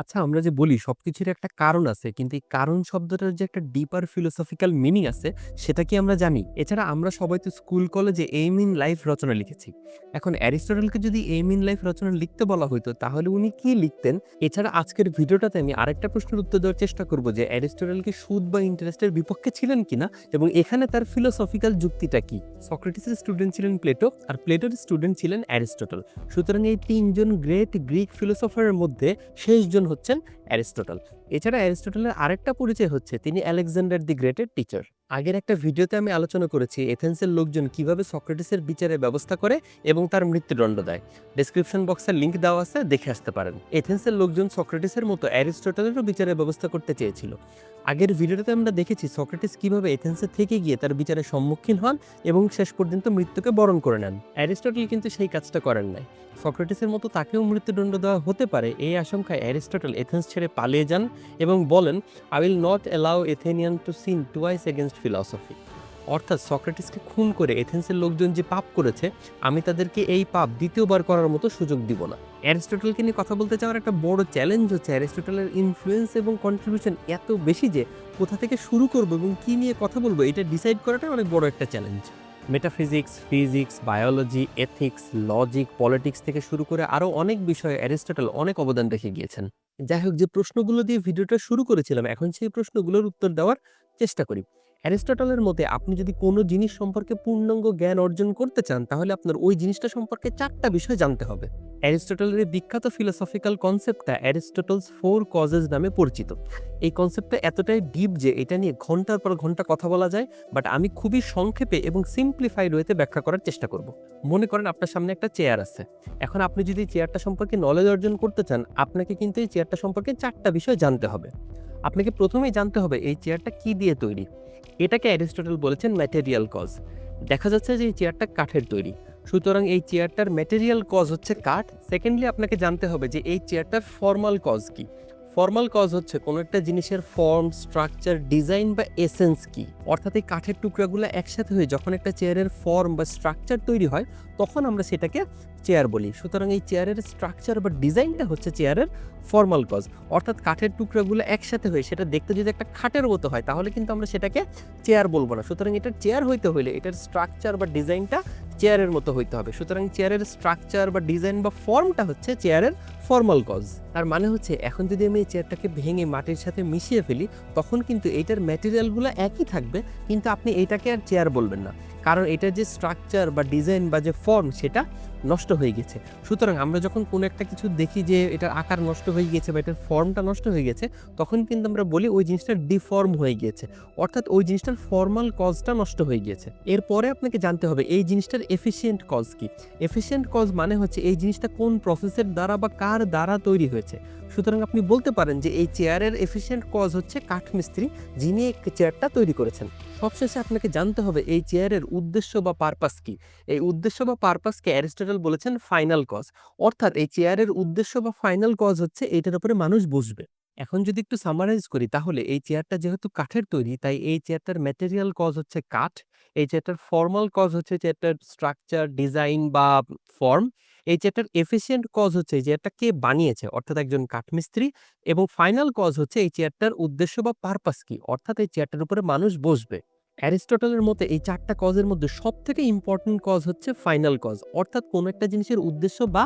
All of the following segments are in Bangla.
আচ্ছা আমরা যে বলি সবকিছুর একটা কারণ আছে। কিন্তু এই কারণ শব্দটার যে একটা ডিপার ফিলোসফিক্যাল মিনিং আছে, সেটা কি আমরা জানি? এছাড়া আমরা সবাই তো স্কুল কলেজে এইম ইন লাইফ রচনা লিখেছি। এখন অ্যারিস্টটলকে যদি এইম ইন লাইফ রচনা লিখতে বলা হতো তাহলে উনি কি লিখতেন? এছাড়া আজকের ভিডিওটাতে আমি আরেকটা প্রশ্নের উত্তর দেওয়ার চেষ্টা করব যে, অ্যারিস্টটল কি সুদ বা ইন্টারেস্টের বিপক্ষে ছিলেন কিনা? এবং এখানে তার ফিলোসফিক্যাল যুক্তিটা কি? সক্রেটিসের স্টুডেন্ট ছিলেন প্লেটো, আর প্লেটোর স্টুডেন্ট ছিলেন অ্যারিস্টটল। সুতরাং এই তিনজন গ্রেট গ্রিক ফিলোসফারের মধ্যে শেষজন হচ্ছেন অ্যারিস্টটল। এছাড়া অ্যারিস্টটলের আরেকটা পরিচয় হচ্ছে তিনি আলেকজান্ডার দি গ্রেটের টিচার। আগের একটা ভিডিওতে আমি আলোচনা করেছি, এথেন্সের লোকজন কীভাবে সক্রেটিসের বিচারের ব্যবস্থা করে এবং তার মৃত্যুদণ্ড দেয়। ডেসক্রিপশন বক্সে লিঙ্ক দেওয়া আছে, দেখে আসতে পারেন। এথেন্সের লোকজন সক্রেটিসের মতো অ্যারিস্টটলেরও বিচারের ব্যবস্থা করতে চেয়েছিল। আগের ভিডিওতে আমরা দেখেছি সক্রেটিস কীভাবে এথেন্সে থেকে গিয়ে তার বিচারের সম্মুখীন হন এবং শেষ পর্যন্ত মৃত্যুকে বরণ করে নেন। অ্যারিস্টটল কিন্তু সেই কাজটা করেন নাই। সক্রেটিসের মতো তাকেও মৃত্যুদণ্ড দেওয়া হতে পারে এই আশঙ্কায় অ্যারিস্টটল এথেন্স ছেড়ে পালিয়ে যান এবং বলেন I will not allow Athenian to sin twice against philosophy অর্থাৎ সক্রেটিসকে খুন করে এথেন্সের লোকজন যে পাপ করেছে, আমি তাদেরকে এই পাপ দ্বিতীয়বার করার মতো সুযোগ দিব না। অ্যারিস্টটলকে নিয়ে কথা বলতে চাওয়ার একটা বড় চ্যালেঞ্জ হচ্ছে অ্যারিস্টটলের ইনফ্লুয়েন্স এবং কন্ট্রিবিউশন এত বেশি যে কোথা থেকে শুরু করব এবং কী নিয়ে কথা বলব, এটা ডিসাইড করাটা অনেক বড় একটা challenge metaphysics physics biology ethics logic politics থেকে শুরু করে আরও অনেক বিষয়ে অ্যারিস্টটল অনেক অবদান রেখে গিয়েছেন। যাই হোক, যে প্রশ্নগুলো দিয়ে ভিডিওটা শুরু করেছিলাম, এখন সেই প্রশ্নগুলোর উত্তর দেওয়ার চেষ্টা করি। অ্যারিস্টটলের মতে আপনি যদি কোনো জিনিস সম্পর্কে পূর্ণাঙ্গ জ্ঞান অর্জন করতে চান, তাহলে আপনার ওই জিনিসটা সম্পর্কে চারটা বিষয় জানতে হবে। অ্যারিস্টটলের বিখ্যাত ফিলোসফিক্যাল কনসেপ্টটা অ্যারিস্টটলস ফোর কজেস নামে পরিচিত। এই কনসেপ্টটা এতটাই ডিপ যে এটা নিয়ে ঘণ্টার পর ঘণ্টা কথা বলা যায় বাট আমি খুবই সংক্ষেপে এবং সিম্পলিফাইড ওয়েতে ব্যাখ্যা করার চেষ্টা করব। মনে করেন আপনার সামনে একটা চেয়ার আছে। এখন আপনি যদি চেয়ারটা সম্পর্কে নলেজ অর্জন করতে চান, আপনাকে কিন্তু এই চেয়ারটা সম্পর্কে চারটা বিষয় জানতে হবে। আপনাকে প্রথমেই জানতে হবে এই চেয়ারটা কি দিয়ে তৈরি। এটাকে অ্যারিস্টটল বলেছেন ম্যাটেরিয়াল কজ। দেখা যাচ্ছে যে এই চেয়ারটা কাঠের তৈরি। সুতরাং এই চেয়ারটার ম্যাটেরিয়াল কজ হচ্ছে কাঠ। সেকেন্ডলি আপনাকে জানতে হবে যে এই চেয়ারটার ফর্মাল কজ কি। ফর্মাল কজ হচ্ছে কোনো একটা জিনিসের ফর্ম স্ট্রাকচার ডিজাইন বা এসেন্স কি? অর্থাৎ এই কাঠের টুকরাগুলো একসাথে হয়ে যখন একটা চেয়ারের ফর্ম বা স্ট্রাকচার তৈরি হয়, তখন আমরা সেটাকে চেয়ার বলি। সুতরাং এই চেয়ারের স্ট্রাকচার বা ডিজাইনটা হচ্ছে চেয়ারের ফর্মাল কজ অর্থাৎ কাঠের টুকরাগুলো একসাথে হয়ে সেটা দেখতে যদি একটা খাটের মতো হয়, তাহলে কিন্তু আমরা সেটাকে চেয়ার বলব না। সুতরাং এটার চেয়ার হইতে হইলে এটার স্ট্রাকচার বা ডিজাইনটা চেয়ারের মতো হইতে হবে। সুতরাং চেয়ারের স্ট্রাকচার বা ডিজাইন বা ফর্মটা হচ্ছে চেয়ারের ফর্মাল কজ তার মানে হচ্ছে, এখন যদি আমি এই চেয়ারটাকে ভেঙে মাটির সাথে মিশিয়ে ফেলি, তখন কিন্তু এইটার ম্যাটেরিয়ালগুলো একই থাকবে, কিন্তু আপনি এটাকে আর চেয়ার বলবেন না। কারণ এটার যে স্ট্রাকচার বা ডিজাইন বা যে ফর্ম সেটা নষ্ট হয়ে গেছে। সুতরাং আমরা যখন কোনো একটা কিছু দেখি যে এটার আকার নষ্ট হয়ে গেছে বা এটার ফর্মটা নষ্ট হয়ে গেছে, তখন কিন্তু আমরা বলি ওই জিনিসটা ডিফর্ম হয়ে গিয়েছে। অর্থাৎ ওই জিনিসটার ফর্মাল কজটা নষ্ট হয়ে গিয়েছে। এরপরে আপনাকে জানতে হবে, এই জিনিসটার এফিসিয়েন্ট কজ কি? এফিসিয়েন্ট কজ মানে হচ্ছে, এই জিনিসটা কোন প্রসেসের দ্বারা বা কার দ্বারা তৈরি হয়েছে। সুতরাং আপনি বলতে পারেন যে এই চেয়ারের এফিসিয়েন্ট কজ হচ্ছে কাঠমিস্ত্রি যিনি চেয়ারটা তৈরি করেছেন। সবশেষে আপনাকে জানতে হবে এই চেয়ারের উদ্দেশ্য বা পারপাস কি। এই উদ্দেশ্য বা পারপাসকে অ্যারিস্টটল বলেছেন ফাইনাল কজ অর্থাৎ এই চেয়ারের উদ্দেশ্য বা ফাইনাল কজ হচ্ছে এইটার উপরে মানুষ বসবে। এখন যদি একটু সামারাইজ করি, তাহলে এই চেয়ারটা যেহেতু কাঠের তৈরি, তাই এই চেয়ারটার ম্যাটেরিয়াল কজ হচ্ছে কাঠ। এই চেয়ারটার ফর্মাল কজ হচ্ছে চেয়ারটার স্ট্রাকচার ডিজাইন বা ফর্ম এই চেয়ারটার এফিসিয়েন্ট কজ হচ্ছে, এই চেয়ারটা কে বানিয়েছে? অর্থাৎ একজন কাঠমিস্ত্রি এবং ফাইনাল কজ হচ্ছে এই চেয়ারটার উদ্দেশ্য বা পারপাস কি? অর্থাৎ এই চেয়ারটার উপরে মানুষ বসবে। অ্যারিস্টটলের মতে এই চারটা কজের মধ্যে সব থেকে ইম্পর্টেন্ট কজ হচ্ছে ফাইনাল কজ অর্থাৎ কোনো একটা জিনিসের উদ্দেশ্য বা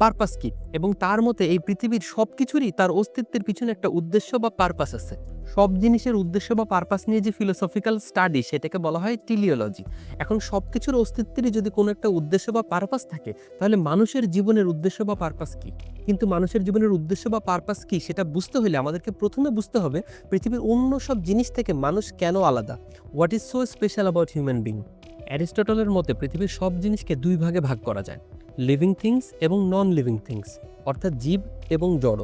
পারপাস কি? এবং তার মতে এই পৃথিবীর সব কিছুরই তার অস্তিত্বের পিছনে একটা উদ্দেশ্য বা পারপাস আছে। সব জিনিসের উদ্দেশ্য বা পারপাস নিয়ে যে ফিলোসফিক্যাল স্টাডি সেটাকে বলা হয় টিলিওলজি এখন সব কিছুর অস্তিত্বেরই যদি কোনো একটা উদ্দেশ্য বা পারপাস থাকে, তাহলে মানুষের জীবনের উদ্দেশ্য বা পারপাস কি? কিন্তু মানুষের জীবনের উদ্দেশ্য বা পারপাস কি সেটা বুঝতে হলে আমাদেরকে প্রথমে বুঝতে হবে পৃথিবীর অন্য সব জিনিস থেকে মানুষ কেন আলাদা? What is so special about human being অ্যারিস্টটলের মতে পৃথিবীর সব জিনিসকে দুই ভাগে ভাগ করা যায়। লিভিং থিংস এবং নন লিভিং থিংস অর্থাৎ জীব এবং জড়।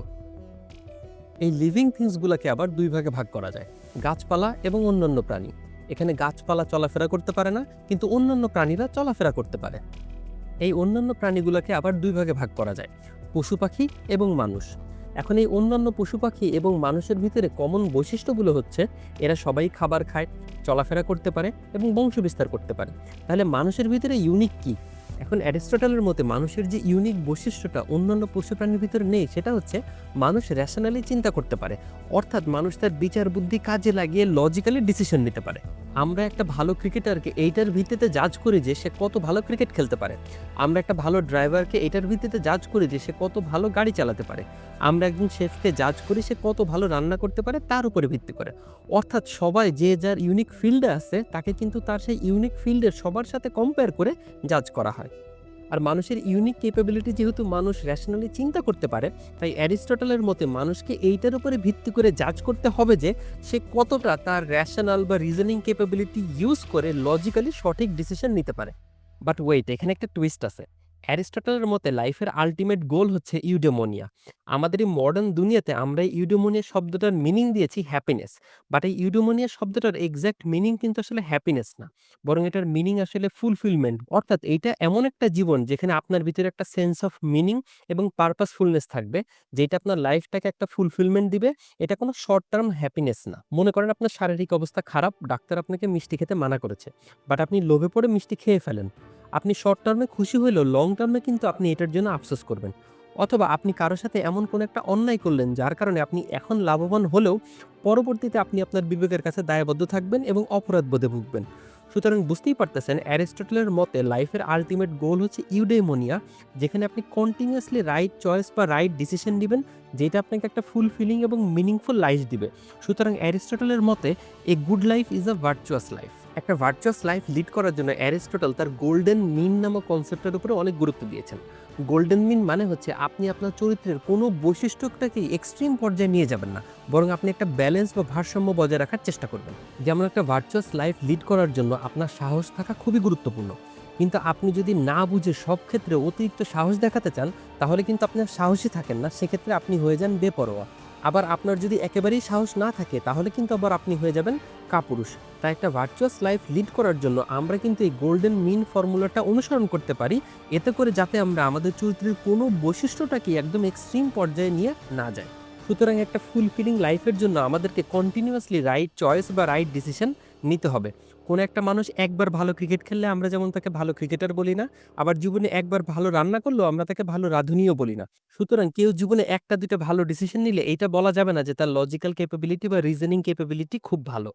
এই লিভিং থিংসগুলোকে আবার দুই ভাগে ভাগ করা যায়, গাছপালা এবং অন্যান্য প্রাণী। এখানে গাছপালা চলাফেরা করতে পারে না, কিন্তু অন্যান্য প্রাণীরা চলাফেরা করতে পারে। এই অন্যান্য প্রাণীগুলোকে আবার দুই ভাগে ভাগ করা যায়, পশু পাখি এবং মানুষ। এখন এই অন্যান্য পশু পাখি এবং মানুষের ভিতরে কমন বৈশিষ্ট্যগুলো হচ্ছে, এরা সবাই খাবার খায়, চলাফেরা করতে পারে এবং বংশ বিস্তার করতে পারে। তাহলে মানুষের ভিতরে ইউনিক কি? এখন অ্যারিস্টটলের মতে মানুষের যে ইউনিক বৈশিষ্ট্যটা অন্যান্য পশু প্রাণীর ভিতরে নেই, সেটা হচ্ছে মানুষ রেশনালি চিন্তা করতে পারে। অর্থাৎ মানুষ তার বিচার বুদ্ধি কাজে লাগিয়ে লজিক্যালি ডিসিশন নিতে পারে। আমরা একটা ভালো ক্রিকেটারকে এইটার ভিত্তিতে জাজ করি যে সে কত ভালো ক্রিকেট খেলতে পারে। আমরা একটা ভালো ড্রাইভারকে এইটার ভিত্তিতে জাজ করি যে সে কত ভালো গাড়ি চালাতে পারে। আমরা একজন শেফকে জাজ করি সে কত ভালো রান্না করতে পারে তার উপরে ভিত্তি করে। অর্থাৎ সবাই যে যার ইউনিক ফিল্ডে আছে, তাকে কিন্তু তার সেই ইউনিক ফিল্ডের সবার সাথে কম্পেয়ার করে জাজ করা হয়। আর মানুষের ইউনিক ক্যাপাবিলিটি যেহেতু মানুষ র্যাশনালি চিন্তা করতে পারে, তাই অ্যারিস্টটলের মতে মানুষকে এইটার উপরে ভিত্তি করে জাজ করতে হবে যে সে কতটা তার র্যাশনাল বা রিজনিং ক্যাপাবিলিটি ইউজ করে লজিক্যালি সঠিক ডিসিশন নিতে পারে। বাট ওয়েট এখানে একটা টুইস্ট আছে। অ্যারিস্টটলের মতে, লাইফের আলটিমেট গোল হচ্ছে ইউডেমোনিয়া আমাদের এই মডার্ন দুনিয়াতে আমরা এই ইউডেমোনিয়া শব্দটার মিনিং দিয়েছি হ্যাপিনেস বাট এই ইউডেমোনিয়া শব্দটার এক্স্যাক্ট মিনিং কিন্তু আসলে হ্যাপিনেস না, বরং এটার মিনিং আসলে ফুলফিলমেন্ট অর্থাৎ এটা এমন একটা জীবন যেখানে আপনার ভিতরে একটা সেন্স অফ মিনিং এবং পারপাসফুলনেস থাকবে, যেটা আপনার লাইফটাকে একটা ফুলফিলমেন্ট দিবে। এটা কোনো শর্ট টার্ম হ্যাপিনেস না। মনে করেন আপনার শারীরিক অবস্থা খারাপ, ডাক্তার আপনাকে মিষ্টি খেতে মানা করেছে বাট আপনি লোভে পড়ে মিষ্টি খেয়ে ফেলেন। আপনি শর্ট টার্মে খুশি হলেও লং টার্মে কিন্তু আপনি এটার জন্য আফসোস করবেন। অথবা আপনি কারোর সাথে এমন কোনো একটা অন্যায় করলেন যার কারণে আপনি এখন লাভবান হলেও পরবর্তীতে আপনি আপনার বিবেকের কাছে দায়বদ্ধ থাকবেন এবং অপরাধ বোধে ভুগবেন। সুতরাং বুঝতেই পারতেছেন, অ্যারিস্টটলের মতে লাইফের আলটিমেট গোল হচ্ছে ইউডেমোনিয়া যেখানে আপনি কন্টিনিউয়াসলি রাইট চয়েস বা রাইট ডিসিশন দিবেন, যেটা আপনাকে একটা ফুলফিলিং এবং মিনিংফুল লাইফ দিবে। সুতরাং অ্যারিস্টটলের মতে a good life is a virtuous life একটা ভার্চুয়াস লাইফ লিড করার জন্য অ্যারিস্টটল তার গোল্ডেন মিন নামক কনসেপ্টের উপরে অনেক গুরুত্ব দিয়েছেন। গোল্ডেন মিন মানে হচ্ছে আপনি আপনার চরিত্রের কোনো বৈশিষ্ট্যটাকেই এক্সট্রিম পর্যায়ে নিয়ে যাবেন না, বরং আপনি একটা ব্যালেন্স বা ভারসাম্য বজায় রাখার চেষ্টা করবেন। যেমন একটা ভার্চুয়াস লাইফ লিড করার জন্য আপনার সাহস থাকা খুবই গুরুত্বপূর্ণ। কিন্তু আপনি যদি না বুঝে সব ক্ষেত্রে অতিরিক্ত সাহস দেখাতে চান, তাহলে কিন্তু আপনার সাহসী থাকেন না, সেক্ষেত্রে আপনি হয়ে যান বেপরোয়া। আবার আপনার যদি একেবারেই সাহস না থাকে, তাহলে কিন্তু আবার আপনি হয়ে যাবেন কাপুরুষ। তাই একটা ভার্চুয়াস লাইফ লিড করার জন্য আমরা কিন্তু এই গোল্ডেন মিন ফর্মুলাটা অনুসরণ করতে পারি, এতে করে যাতে আমরা আমাদের চরিত্রের কোনো বৈশিষ্ট্যটাকে একদম এক্সট্রিম পর্যায়ে নিয়ে না যায় সুতরাং একটা ফুলফিলিং লাইফের জন্য আমাদেরকে কন্টিনিউয়াসলি রাইট চয়েস বা রাইট ডিসিশন নিতে হবে। কোনো একটা মানুষ একবার ভালো ক্রিকেট খেললে আমরা যেমন তাকে ভালো ক্রিকেটার বলি না, আবার জীবনে একবার ভালো রান্না করলেও আমরা তাকে ভালো রাঁধুনিও বলি না। সুতরাং কেউ জীবনে একটা দুটো ভালো ডিসিশন নিলে এটা বলা যাবে না যে তার লজিক্যাল ক্যাপাবিলিটি বা রিজনিং ক্যাপাবিলিটি খুব ভালো।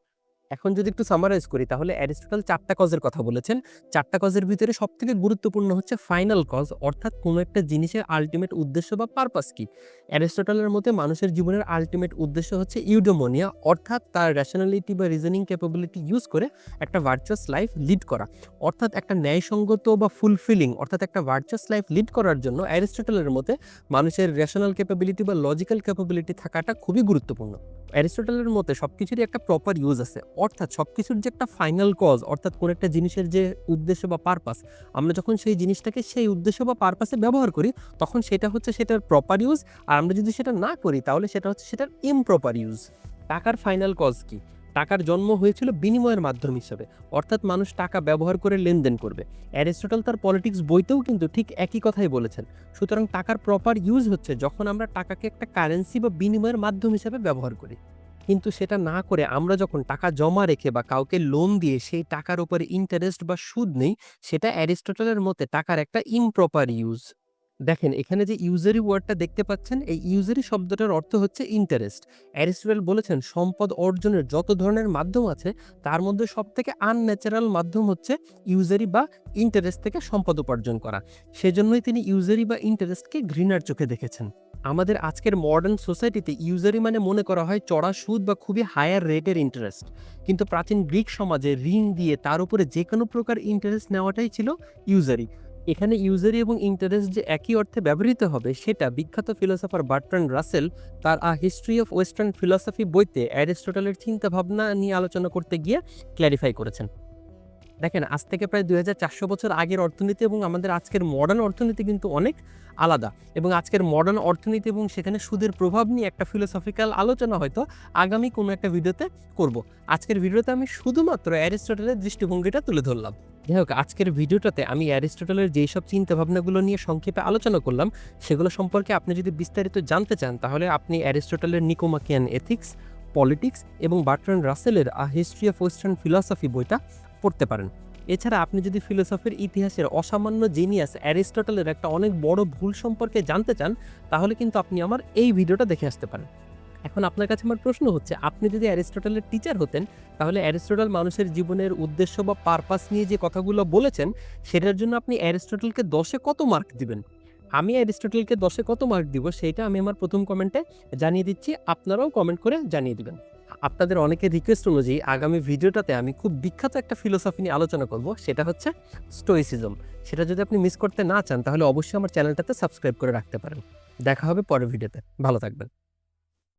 এখন যদি একটু সামারাইজ করি, তাহলে অ্যারিস্টটল চারটা কজের কথা বলেছেন। চারটা কজের ভিতরে সব থেকে গুরুত্বপূর্ণ হচ্ছে ফাইনাল কজ অর্থাৎ কোনো একটা জিনিসের আলটিমেট উদ্দেশ্য বা পারপাস কি। অ্যারিস্টটলের মতে মানুষের জীবনের আলটিমেট উদ্দেশ্য হচ্ছে ইউডোমোনিয়া অর্থাৎ তার র্যাশনালিটি বা রিজনিং ক্যাপাবিলিটি ইউজ করে একটা ভার্চুয়াস লাইফ লিড করা। অর্থাৎ একটা ন্যায়সঙ্গত বা ফুলফিলিং অর্থাৎ একটা ভার্চুয়াস লাইফ লিড করার জন্য অ্যারিস্টটলের মতে মানুষের র্যাশনাল ক্যাপাবিলিটি বা লজিক্যাল ক্যাপাবিলিটি থাকাটা খুবই গুরুত্বপূর্ণ। অ্যারিস্টটলের মতে সব কিছুরই একটা প্রপার ইউজ আছে। অর্থাৎ সব কিছুর যে একটা ফাইনাল কজ অর্থাৎ কোনো একটা জিনিসের যে উদ্দেশ্য বা পারপাস আমরা যখন সেই জিনিসটাকে সেই উদ্দেশ্য বা পারপাসে ব্যবহার করি, তখন সেটা হচ্ছে সেটার প্রপার ইউজ আর আমরা যদি সেটা না করি, তাহলে সেটা হচ্ছে সেটার ইমপ্রপার ইউজ টাকার ফাইনাল কজ কি? টাকার জন্ম হয়েছিল বিনিময়ের মাধ্যম হিসেবে। অর্থাৎ মানুষ টাকা ব্যবহার করে লেনদেন করবে। অ্যারিস্টটল তার পলিটিক্স বইতেও কিন্তু ঠিক একই কথাই বলেছেন। সুতরাং টাকার প্রপার ইউজ হচ্ছে যখন আমরা টাকাকে একটা কারেন্সি বা বিনিময়ের মাধ্যম হিসেবে ব্যবহার করি। কিন্তু সেটা না করে আমরা যখন টাকা জমা রেখে বা কাউকে লোন দিয়ে সেই টাকার উপরে ইন্টারেস্ট বা সুদ নেই, সেটা অ্যারিস্টটলের মতে টাকার একটা ইমপ্রপার ইউজ দেখেন, এখানে যে ইউজারি ওয়ার্ডটা দেখতে পাচ্ছেন, এই ইউজারি শব্দটার অর্থ হচ্ছে ইন্টারেস্ট অ্যারিস্টটল বলেছেন, সম্পদ অর্জনের যত ধরনের মাধ্যম আছে, তার মধ্যে সব থেকে আনন্যাচারাল মাধ্যম হচ্ছে ইউজারি বা ইন্টারেস্ট থেকে সম্পদ উপার্জন করা। সেজন্যই তিনি ইউজারি বা ইন্টারেস্টকে ঘৃণার চোখে দেখেছেন। আমাদের আজকের মডার্ন সোসাইটিতে ইউজারি মানে মনে করা হয় চড়া সুদ বা খুবই হায়ার রেটের ইন্টারেস্ট কিন্তু প্রাচীন গ্রিক সমাজে ঋণ দিয়ে তার উপরে যে কোনো প্রকার ইন্টারেস্ট নেওয়াটাই ছিল ইউজারি এখানে ইউজারি এবং ইন্টারেস্ট যে একই অর্থে ব্যবহৃত হবে, সেটা বিখ্যাত ফিলোসফার বার্ট্রান্ড রাসেল তার A History of Western Philosophy বইতে অ্যারিস্টটলের চিন্তা ভাবনা নিয়ে আলোচনা করতে গিয়ে ক্ল্যারিফাই করেছেন। দেখেন, আজ থেকে প্রায় দুই হাজার চারশো বছর আগের অর্থনীতি এবং আমাদের আজকের মডার্ন অর্থনীতি কিন্তু অনেক আলাদা। এবং আজকের মডার্ন অর্থনীতি এবং সেখানে সুদের প্রভাব নিয়ে একটা ফিলোসফিক্যাল আলোচনা হয়তো আগামী কোনো একটা ভিডিওতে করব। আজকের ভিডিওতে আমি শুধুমাত্র অ্যারিস্টটলের দৃষ্টিভঙ্গিটা তুলে ধরলাম। যাই হোক আজকের ভিডিওটাতে আমি অ্যারিস্টটলের যেই সব চিন্তা ভাবনাগুলো নিয়ে সংক্ষেপে আলোচনা করলাম, সেগুলো সম্পর্কে আপনি যদি বিস্তারিত জানতে চান, তাহলে আপনি অ্যারিস্টটলের নিকোমাকিয়ান এথিক্স, পলিটিক্স এবং বার্ট্রান্ড রাসেলের A History of Western Philosophy বইটা পড়তে পারেন। এছাড়া আপনি যদি ফিলোসফির ইতিহাসের অসামান্য জিনিয়াস অ্যারিস্টটলের একটা অনেক বড় ভুল সম্পর্কে জানতে চান, তাহলে কিন্তু আপনি আমার এই ভিডিওটা দেখে আসতে পারেন। এখন আপনার কাছে আমার প্রশ্ন হচ্ছে, আপনি যদি অ্যারিস্টটলের টিচার হতেন, তাহলে অ্যারিস্টটল মানুষের জীবনের উদ্দেশ্য বা পারপাস নিয়ে যে কথাগুলো বলেছেন, সেটার জন্য আপনি অ্যারিস্টটলকে দশে কত মার্ক দিবেন? আমি অ্যারিস্টটলকে দশে কত মার্ক দিব সেইটা আমি আমার প্রথম কমেন্টে জানিয়ে দিচ্ছি, আপনারাও কমেন্ট করে জানিয়ে দিবেন। আপনাদের অনেকের রিকোয়েস্ট অনুযায়ী আগামী ভিডিওটাতে আমি খুব বিখ্যাত একটা ফিলোসফি নিয়ে আলোচনা করব, সেটা হচ্ছে স্টোইসিজম সেটা যদি আপনি মিস করতে না চান, তাহলে অবশ্যই আমার চ্যানেলটাতে সাবস্ক্রাইব করে রাখতে পারেন। দেখা হবে পরের ভিডিওতে। ভালো থাকবেন।